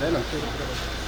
来两次。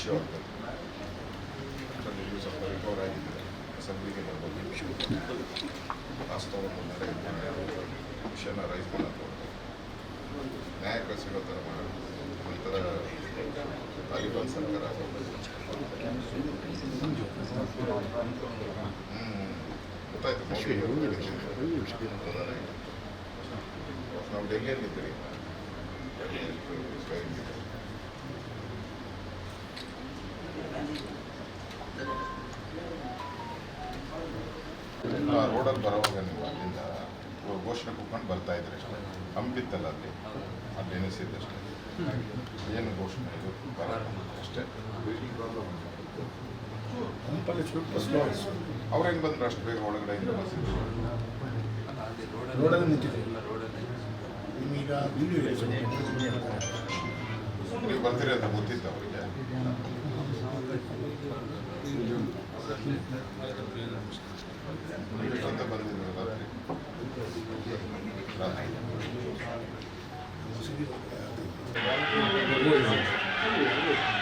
ಒಂದು ಇಶ್ಯೂ ಆಗ್ತದೆ ಅದರಲ್ಲಿ ನೀವು ಸ್ವಲ್ಪ ರಿಕವರ್ ಆಗಿದ್ದರೆ ಅಸೆಂಬ್ಲಿಗೆ ಬರ್ಬೋದು ವಾಸ್ತವವನ್ನು ನಡೆಯುತ್ತೆ ವಿಷಯನ ರೈಸ್ ಮಾಡೋದು ನ್ಯಾಯಕ್ಕೆ ಸಿಗೋ ಥರ ಮಾಡೋದು ಒಂಥರ ತಾಲಿಬಾನ್ ಸರ್ಕಾರ ಹ್ಮ್. ಗೊತ್ತಾಯ್ತು ಮೋದಿ ಅವರು ಹೇಳಿದ್ದು. ಹೌದಾ? ನಾವು ಡೆಲ್ಲಿಯಲ್ಲಿದ್ದೀರಿ ಡೆಲ್ಲಿಯಲ್ಲಿ ಆ ರೋಡಲ್ಲಿ ಬರೋವಾಗ ನೀವು ಅಲ್ಲಿಂದ ಘೋಷಣೆ ಕೂತ್ಕೊಂಡು ಬರ್ತಾ ಇದ್ರಿ ಹಂಪಿತ್ತಲ್ಲ ಅಲ್ಲಿ? ಅಲ್ಲಿ ಎನಿಸಿದ್ದಷ್ಟೇ ಏನು ಘೋಷಣೆ ಇದು? ಅಷ್ಟೇ. ಅವ್ರು ಹೆಂಗೆ ಬಂದ್ರು ಅಷ್ಟು ಬೇಗ ಒಳಗಡೆ ಇಂದ ಬಸ್ಸಿದ್ದು? ರೋಡಲ್ಲಿ ನೀವು ಬರ್ತೀರಿ ಅಂತ ಗೊತ್ತಿತ್ತು ಅವರಿಗೆ.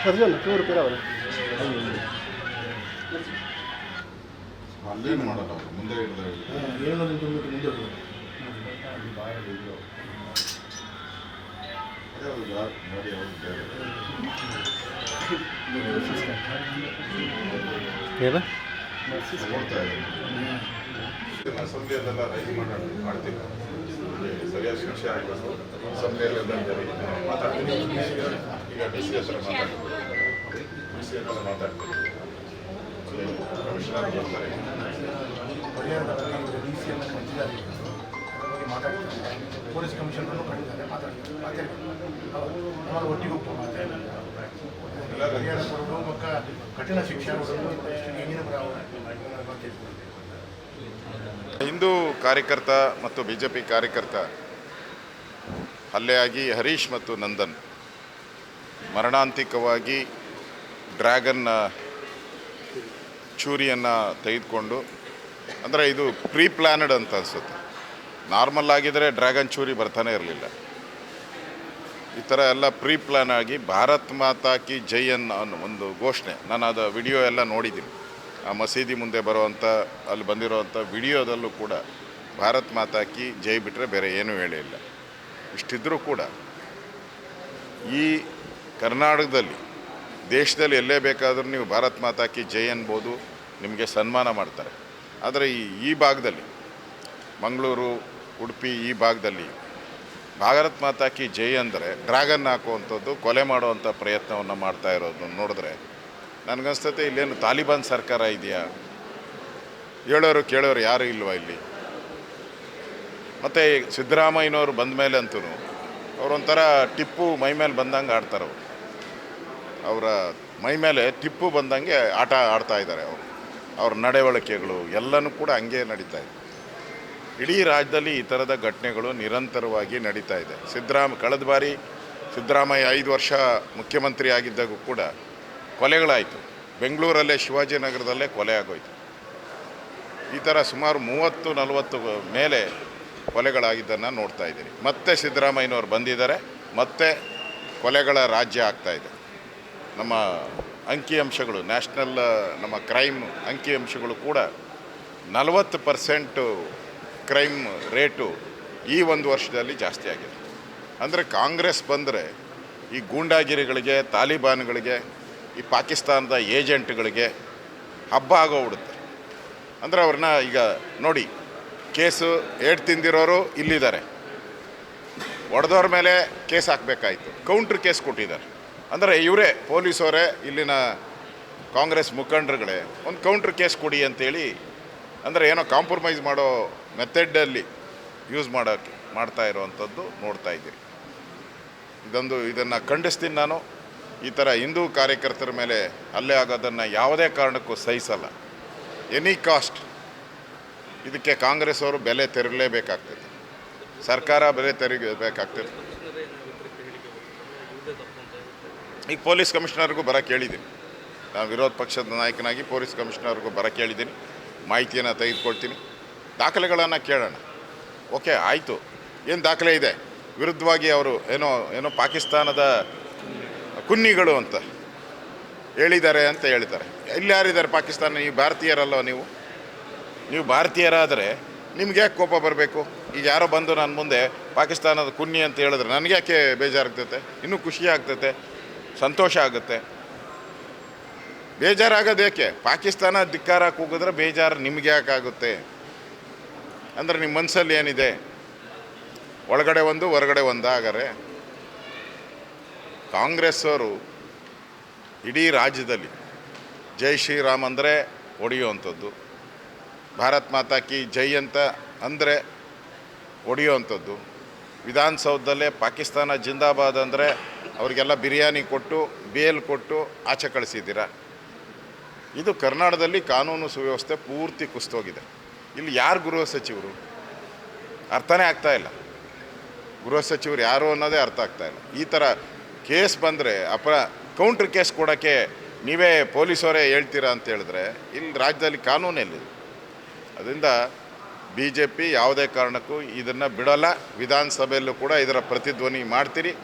ಸರ್ಜನ್ ನೂರು ರೂಪಾಯಿ ಅವರ ಅಲ್ಲೇನು ಮಾಡಲ್ಲ ಅವರು ಮುಂದೆ ಹಿಡಿದ್ರೆ ಏಳ್ನೂರ ತೊಂಬತ್ತು ಮುಂದೆ ಹೋಗೋದು. ಅದೇ ಅವ್ರು ಯಾ- ನೋಡಿ ಅವ್ರು ಬೇರೆ ಏನು ನೋಡ್ತಾ ಇದ್ದೀನಿ ಅಸೆಂಬ್ಲಿಯಲ್ಲೆಲ್ಲ ರೈಸ್ ಮಾಡೋಣ ಮಾಡ್ತೀವಿ ಸರಿಯಾದ ಶಿಕ್ಷೆ ಆಗಬೇಕು ಅಸೆಂಬ್ಲಿಯಲ್ಲೆಲ್ಲ ಮಾತಾಡ್ತೀನಿ. ಈಗ ಡಿ ಸಿ ಹತ್ರ ಮಾತಾಡ್ತೀನಿ. ಡಿ ಸಿ ಹತ್ರ ಮಾತಾಡ್ತೀನಿ ಕಮಿಷನರ್ ಬರ್ತಾರೆ ಡಿ ಸಿ ಎಲ್ಲ ಬಗ್ಗೆ ಮಾತಾಡ್ತಾರೆ ಪೊಲೀಸ್ ಕಮಿಷನರ್ನು ಕಂಡಿದ್ದಾರೆ ಮಾತಾಡ್ತಾರೆ ಮಾತಾಡ್ತಾರೆ ಒಟ್ಟಿಗೆ ಹೋಗ್ತಾರೆ ಹಿಂದೂ ಕಾರ್ಯಕರ್ತ ಮತ್ತು ಬಿ ಜೆ ಪಿ ಕಾರ್ಯಕರ್ತ ಹಲ್ಲೆಯಾಗಿ ಹರೀಶ್ ಮತ್ತು ನಂದನ್ ಮರಣಾಂತಿಕವಾಗಿ ಡ್ರ್ಯಾಗನ್ನ ಚೂರಿಯನ್ನು ತೆಗೆದುಕೊಂಡು, ಅಂದರೆ ಇದು ಪ್ರೀ ಪ್ಲ್ಯಾನಡ್ ಅಂತ ಅನಿಸುತ್ತೆ. ನಾರ್ಮಲ್ ಆಗಿದ್ದರೆ ಡ್ರ್ಯಾಗನ್ ಚೂರಿ ಬರ್ತಾನೆ ಇರಲಿಲ್ಲ. ಈ ಥರ ಎಲ್ಲ ಪ್ರೀ ಪ್ಲ್ಯಾನ್ ಆಗಿ ಭಾರತ್ ಮಾತಾ ಕಿ ಜೈ ಅನ್ನೋ ಒಂದು ಘೋಷಣೆ. ನಾನು ಅದು ವಿಡಿಯೋ ಎಲ್ಲ ನೋಡಿದ್ದೀನಿ. ಆ ಮಸೀದಿ ಮುಂದೆ ಬರುವಂಥ, ಅಲ್ಲಿ ಬಂದಿರೋವಂಥ ವಿಡಿಯೋದಲ್ಲೂ ಕೂಡ ಭಾರತ್ ಮಾತಾ ಕಿ ಜೈ ಬಿಟ್ಟರೆ ಬೇರೆ ಏನೂ ಹೇಳಿಲ್ಲ ಇಷ್ಟಿದ್ರೂ ಕೂಡ ಈ ಕರ್ನಾಟಕದಲ್ಲಿ, ದೇಶದಲ್ಲಿ ಎಲ್ಲೇ ಬೇಕಾದರೂ ನೀವು ಭಾರತ್ ಮಾತಾ ಕಿ ಜೈ ಅನ್ಬೋದು, ನಿಮಗೆ ಸನ್ಮಾನ ಮಾಡ್ತಾರೆ. ಆದರೆ ಈ ಈ ಭಾಗದಲ್ಲಿ, ಮಂಗಳೂರು, ಉಡುಪಿ ಈ ಭಾಗದಲ್ಲಿ ಭಾರತ್ ಮಾತಾಕಿ ಜೈ ಅಂದರೆ ಡ್ರ್ಯಾಗನ್ ಹಾಕುವಂಥದ್ದು, ಕೊಲೆ ಮಾಡುವಂಥ ಪ್ರಯತ್ನವನ್ನು ಮಾಡ್ತಾ ಇರೋದನ್ನ ನೋಡಿದ್ರೆ ನನಗನ್ಸ್ತತೆ ಇಲ್ಲೇನು ತಾಲಿಬಾನ್ ಸರ್ಕಾರ ಇದೆಯಾ? ಹೇಳೋರು ಕೇಳೋರು ಯಾರು ಇಲ್ವಾ ಇಲ್ಲಿ? ಮತ್ತು ಸಿದ್ದರಾಮಯ್ಯನವರು ಬಂದ ಮೇಲೆ ಅಂತೂ ಅವರೊಂಥರ ಟಿಪ್ಪು ಮೈ ಮೇಲೆ ಬಂದಂಗೆ ಆಡ್ತಾರೆ ಅವರು. ಅವರ ಮೈ ಮೇಲೆ ಟಿಪ್ಪು ಬಂದಂಗೆ ಆಟ ಆಡ್ತಾ ಇದ್ದಾರೆ ಅವರು. ಅವ್ರ ನಡವಳಿಕೆಗಳು ಎಲ್ಲನೂ ಕೂಡ ಹಂಗೆ ನಡೀತಾ ಇದೆ. ಇಡೀ ರಾಜ್ಯದಲ್ಲಿ ಈ ಥರದ ಘಟನೆಗಳು ನಿರಂತರವಾಗಿ ನಡೀತಾ ಇದೆ. ಸಿದ್ದರಾಮ, ಕಳೆದ ಬಾರಿ ಸಿದ್ದರಾಮಯ್ಯ ಐದು ವರ್ಷ ಮುಖ್ಯಮಂತ್ರಿ ಆಗಿದ್ದಾಗೂ ಕೂಡ ಕೊಲೆಗಳಾಯಿತು. ಬೆಂಗಳೂರಲ್ಲೇ, ಶಿವಾಜಿನಗರದಲ್ಲೇ ಕೊಲೆ ಆಗೋಯ್ತು. ಈ ಥರ ಸುಮಾರು ಮೂವತ್ತು, ನಲವತ್ತು ಮೇಲೆ ಕೊಲೆಗಳಾಗಿದ್ದನ್ನು ನೋಡ್ತಾ ಇದ್ದೀನಿ. ಮತ್ತೆ ಸಿದ್ದರಾಮಯ್ಯನವರು ಬಂದಿದ್ದಾರೆ. ಮತ್ತೆ ಕೊಲೆಗಳ ರಾಜ್ಯ ಆಗ್ತಾಯಿದೆ ನಮ್ಮ ಅಂಕಿಅಂಶಗಳು ನ್ಯಾಷನಲ್, ನಮ್ಮ ಕ್ರೈಮ್ ಅಂಕಿಅಂಶಗಳು ಕೂಡ ನಲವತ್ತು ಪರ್ಸೆಂಟು ಕ್ರೈಮ್ ರೇಟು ಈ ಒಂದು ವರ್ಷದಲ್ಲಿ ಜಾಸ್ತಿ ಆಗಿದೆ. ಅಂದರೆ ಕಾಂಗ್ರೆಸ್ ಬಂದರೆ ಈ ಗೂಂಡಾಗಿರಿಗಳಿಗೆ, ತಾಲಿಬಾನ್ಗಳಿಗೆ, ಈ ಪಾಕಿಸ್ತಾನದ ಏಜೆಂಟ್ಗಳಿಗೆ ಹಬ್ಬ ಆಗೋಗ್ಬಿಡುತ್ತೆ ಅಂದರೆ ಅವ್ರನ್ನ ಈಗ ನೋಡಿ, ಕೇಸು ಏಟ್ ತಿಂದಿರೋರು ಇಲ್ಲಿದ್ದಾರೆ. ಒಡೆದವ್ರ ಮೇಲೆ ಕೇಸ್ ಹಾಕಬೇಕಾಯಿತು. ಕೌಂಟ್ರ್ ಕೇಸ್ ಕೊಟ್ಟಿದ್ದಾರೆ. ಅಂದರೆ ಇವರೇ ಪೊಲೀಸವರೇ, ಇಲ್ಲಿನ ಕಾಂಗ್ರೆಸ್ ಮುಖಂಡರುಗಳೇ, ಒಂದು ಕೌಂಟ್ರ್ ಕೇಸ್ ಕೊಡಿ ಅಂತೇಳಿ, ಅಂದರೆ ಏನೋ ಕಾಂಪ್ರಮೈಸ್ ಮಾಡೋ ಮೆಥಡಲ್ಲಿ ಯೂಸ್ ಮಾಡೋಕ್ಕೆ ಮಾಡ್ತಾ ಇರುವಂಥದ್ದು ನೋಡ್ತಾ ಇದ್ದೀರಿ. ಇದೊಂದು, ಇದನ್ನು ಖಂಡಿಸ್ತೀನಿ ನಾನು. ಈ ಥರ ಹಿಂದೂ ಕಾರ್ಯಕರ್ತರ ಮೇಲೆ ಹಲ್ಲೆ ಆಗೋದನ್ನು ಯಾವುದೇ ಕಾರಣಕ್ಕೂ ಸಹಿಸಲ್ಲ. Any cost. ಇದಕ್ಕೆ ಕಾಂಗ್ರೆಸ್ ಅವರು ಬೆಲೆ ತೆರಲೇಬೇಕಾಗ್ತದೆ. ಸರ್ಕಾರ ಬೆಲೆ ತೆರಬೇಕಾಗ್ತದೆ ಈಗ ಪೊಲೀಸ್ ಕಮಿಷನರ್ಗೂ ಬರ ಕೇಳಿದ್ದೀನಿ. ನಾನು ವಿರೋಧ ಪಕ್ಷದ ನಾಯಕನಾಗಿ ಪೊಲೀಸ್ ಕಮಿಷನರ್ಗೂ ಬರ ಕೇಳಿದ್ದೀನಿ. ಮಾಹಿತಿಯನ್ನು ತೆಗೆದುಕೊಳ್ತೀನಿ. ದಾಖಲೆಗಳನ್ನು ಕೇಳೋಣ. ಓಕೆ, ಆಯಿತು. ಏನು ದಾಖಲೆ ಇದೆ? ವಿರುದ್ಧವಾಗಿ ಅವರು ಏನೋ ಏನೋ ಪಾಕಿಸ್ತಾನದ ಕುನ್ನಿಗಳು ಅಂತ ಹೇಳಿದ್ದಾರೆ ಅಂತ ಹೇಳ್ತಾರೆ ಇಲ್ಲಿ ಯಾರಿದ್ದಾರೆ ಪಾಕಿಸ್ತಾನ? ನೀವು ಭಾರತೀಯರಲ್ಲೋ ನೀವು? ನೀವು ಭಾರತೀಯರಾದರೆ ನಿಮ್ಗೆ ಯಾಕೆ ಕೋಪ ಬರಬೇಕು? ಈಗ ಯಾರೋ ಬಂದು ನನ್ನ ಮುಂದೆ ಪಾಕಿಸ್ತಾನದ ಕುನ್ನಿ ಅಂತ ಹೇಳಿದ್ರೆ ನನಗೆ ಯಾಕೆ ಬೇಜಾರಾಗ್ತೈತೆ? ಇನ್ನೂ ಖುಷಿ ಆಗ್ತೈತೆ? ಸಂತೋಷ ಆಗುತ್ತೆ? ಬೇಜಾರಾಗೋದು ಯಾಕೆ? ಪಾಕಿಸ್ತಾನ ಧಿಕ್ಕಾರ ಕೂಗಿದ್ರೆ ಬೇಜಾರು ನಿಮ್ಗೆ ಯಾಕೆ ಆಗುತ್ತೆ ಅಂದರೆ ನಿಮ್ಮ ಮನಸ್ಸಲ್ಲಿ ಏನಿದೆ? ಒಳಗಡೆ ಒಂದು, ಹೊರಗಡೆ ಒಂದು ಕಾಂಗ್ರೆಸ್ಸವರು ಕಾಂಗ್ರೆಸ್ ಅವರು ಇಡೀ ರಾಜ್ಯದಲ್ಲಿ ಜೈ ಶ್ರೀರಾಮ್ ಅಂದರೆ ಹೊಡೆಯುವಂಥದ್ದು ಭಾರತ್ ಮಾತಾ ಕಿ ಜೈ ಅಂತ ಅಂದರೆ ಹೊಡೆಯುವಂಥದ್ದು ವಿಧಾನಸೌಧದಲ್ಲೇ ಪಾಕಿಸ್ತಾನ ಜಿಂದಾಬಾದ್ ಅಂದರೆ ಅವರಿಗೆಲ್ಲ ಬಿರಿಯಾನಿ ಕೊಟ್ಟು, ಬೇಲ್ ಕೊಟ್ಟು ಆಚೆ ಕಳಿಸಿದ್ದೀರಾ? ಇದು ಕರ್ನಾಟಕದಲ್ಲಿ ಕಾನೂನು ಸುವ್ಯವಸ್ಥೆ ಪೂರ್ತಿ ಕುಸ್ತೋಗಿದೆ ಇಲ್ಲಿ ಯಾರು ಗೃಹ ಸಚಿವರು? ಅರ್ಥನೇ ಆಗ್ತಾ ಇಲ್ಲ. ಗೃಹ ಸಚಿವರು ಯಾರು ಅನ್ನೋದೇ ಅರ್ಥ ಆಗ್ತಾ ಇಲ್ಲ. ಈ ಥರ ಕೇಸ್ ಬಂದರೆ ಅಪರ ಕೌಂಟ್ರ್ ಕೇಸ್ ಕೊಡೋಕ್ಕೆ ನೀವೇ ಪೊಲೀಸವರೇ ಹೇಳ್ತೀರಾ ಅಂತ ಹೇಳಿದ್ರೆ ಇಲ್ಲಿ ರಾಜ್ಯದಲ್ಲಿ ಕಾನೂನು ಎಲ್ಲಿ ಅದರಿಂದ ಬಿ ಜೆ ಪಿ ಯಾವುದೇ ಕಾರಣಕ್ಕೂ ಇದನ್ನು ಬಿಡಲ್ಲ. ವಿಧಾನಸಭೆಯಲ್ಲೂ ಕೂಡ ಇದರ ಪ್ರತಿಧ್ವನಿ ಮಾಡ್ತೀರಿ.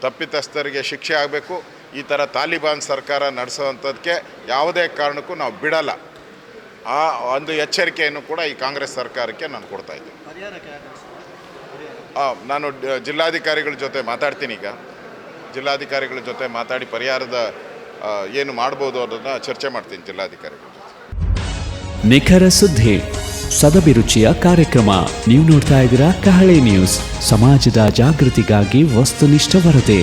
ತಪ್ಪಿತಸ್ಥರಿಗೆ ಶಿಕ್ಷೆ ಆಗಬೇಕು. ಈ ಥರ ತಾಲಿಬಾನ್ ಸರ್ಕಾರ ನಡೆಸೋವಂಥದ್ದಕ್ಕೆ ಯಾವುದೇ ಕಾರಣಕ್ಕೂ ನಾವು ಬಿಡಲ್ಲ. ಆ ಒಂದು ಎಚ್ಚರಿಕೆಯನ್ನು ಕೂಡ ಈ ಕಾಂಗ್ರೆಸ್ ಸರ್ಕಾರಕ್ಕೆ ನಾನು ಕೊಡ್ತಾ ಇದ್ದೀನಿ. ನಾನು ಜಿಲ್ಲಾಧಿಕಾರಿಗಳ ಜೊತೆ ಮಾತಾಡ್ತೀನಿ ಈಗ. ಜಿಲ್ಲಾಧಿಕಾರಿಗಳ ಜೊತೆ ಮಾತಾಡಿ ಪರಿಹಾರದ ಏನು ಮಾಡ್ಬೋದು ಅನ್ನೋದನ್ನ ಚರ್ಚೆ ಮಾಡ್ತೀನಿ ಜಿಲ್ಲಾಧಿಕಾರಿಗಳ ಜೊತೆ. ನಿಖರ ಸುದ್ದಿ ಸದಭಿರುಚಿಯ ಕಾರ್ಯಕ್ರಮ. ನೀವು ನೋಡ್ತಾ ಇದ್ದೀರಾ ಕಹಳೆ ನ್ಯೂಸ್. ಸಮಾಜದ ಜಾಗೃತಿಗಾಗಿ ವಸ್ತುನಿಷ್ಠ ವರದಿ.